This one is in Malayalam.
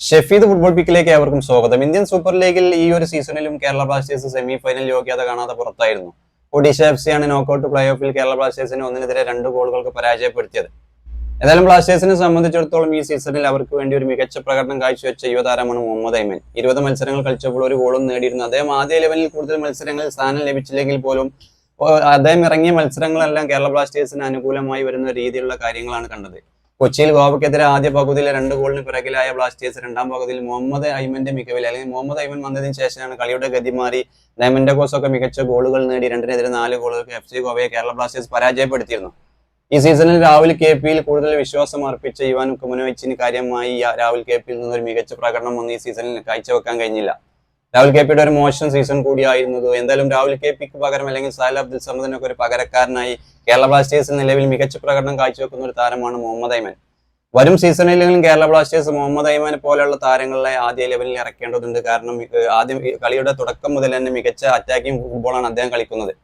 ഷെഫീദ് ഫുട്ബോൾ പിക്കിലേക്ക് ഏവർക്കും സ്വാഗതം. ഇന്ത്യൻ സൂപ്പർ ലീഗിൽ ഈ ഒരു സീസണിലും കേരള ബ്ലാസ്റ്റേഴ്സ് സെമി ഫൈനൽ യോഗ്യത കാണാതെ പുറത്തായിരുന്നു. ഒഡീഷ എഫ് ആണ് നോക്കൌട്ട് പ്ലേ ഓഫിൽ കേരള ബ്ലാസ്റ്റേഴ്സിനെ ഒന്നിനെതിരെ രണ്ട് ഗോളുകൾക്ക് പരാജയപ്പെടുത്തിയത്. ഏതായാലും ബ്ലാസ്റ്റേഴ്സിനെ സംബന്ധിച്ചിടത്തോളം ഈ സീസണിൽ അവർക്ക് വേണ്ടി ഒരു മികച്ച പ്രകടനം കാഴ്ചവെച്ച യുവതാരമാണ് മുഹമ്മദ് ഐമൻ ഇരുപത് മത്സരങ്ങൾ കളിച്ചപ്പോൾ ഒരു ഗോളും നേടിയിരുന്നു. അദ്ദേഹം ആദ്യ ലെവലിൽ കൂടുതൽ മത്സരങ്ങളിൽ സ്ഥാനം ലഭിച്ചില്ലെങ്കിൽ പോലും അദ്ദേഹം ഇറങ്ങിയ മത്സരങ്ങളെല്ലാം കേരള ബ്ലാസ്റ്റേഴ്സിന് അനുകൂലമായി വരുന്ന രീതിയിലുള്ള കാര്യങ്ങളാണ് കണ്ടത്. കൊച്ചിയിൽ ഗോവയ്ക്കെതിരെ ആദ്യ പകുതിയിലെ രണ്ട് ഗോളിന് പിറകിലായ ബ്ലാസ്റ്റേഴ്സ് രണ്ടാം പകുതിയിൽ മുഹമ്മദ് ഐമന്റെ മികവിൽ അല്ലെങ്കിൽ മുഹമ്മദ് ഐമൻ വന്നതിന് ശേഷമാണ് കളിയുടെ ഗതി മാറി. ഡയമൻഡഗോസ് ഒക്കെ മികച്ച ഗോളുകൾ നേടി രണ്ടിനെതിരെ നാല് ഗോളുകൾക്ക് എഫ് സി ഗോവയെ കേരള ബ്ലാസ്റ്റേഴ്സ് പരാജയപ്പെടുത്തിയിരുന്നു. ഈ സീസണിൽ രാഹുൽ കെ പിയിൽ കൂടുതൽ വിശ്വാസം അർപ്പിച്ച യുവാൻ കുമനോവിച്ചിന് കാര്യമായി രാഹുൽ കെ പിയിൽ നിന്ന് ഒരു മികച്ച പ്രകടനം ഒന്നും ഈ സീസണിൽ കാഴ്ചവെക്കാൻ കഴിഞ്ഞില്ല. രാഹുൽ കെ പിയുടെ ഒരു മോശം സീസൺ കൂടിയായിരുന്നു. എന്തായാലും രാഹുൽ കെ പിക്ക് പകരം അല്ലെങ്കിൽ സാല അബ്ദുൽ സമദിനൊക്കെ ഒരു പകരക്കാരനായി കേരള ബ്ലാസ്റ്റേഴ്സ് നിലവിൽ മികച്ച പ്രകടനം കാഴ്ചവെക്കുന്ന ഒരു താരമാണ് മുഹമ്മദ് ഐമൻ വരും സീസണിലെങ്കിലും കേരള ബ്ലാസ്റ്റേഴ്സ് മുഹമ്മദ് ഐമാനെ പോലെയുള്ള താരങ്ങളെ ആദ്യ ലെവലിൽ ഇറക്കേണ്ടതുണ്ട്. കാരണം ആദ്യം കളിയുടെ തുടക്കം മുതൽ തന്നെ മികച്ച അറ്റാക്കിംഗ് ഫുട്ബോളാണ് അദ്ദേഹം കളിക്കുന്നത്.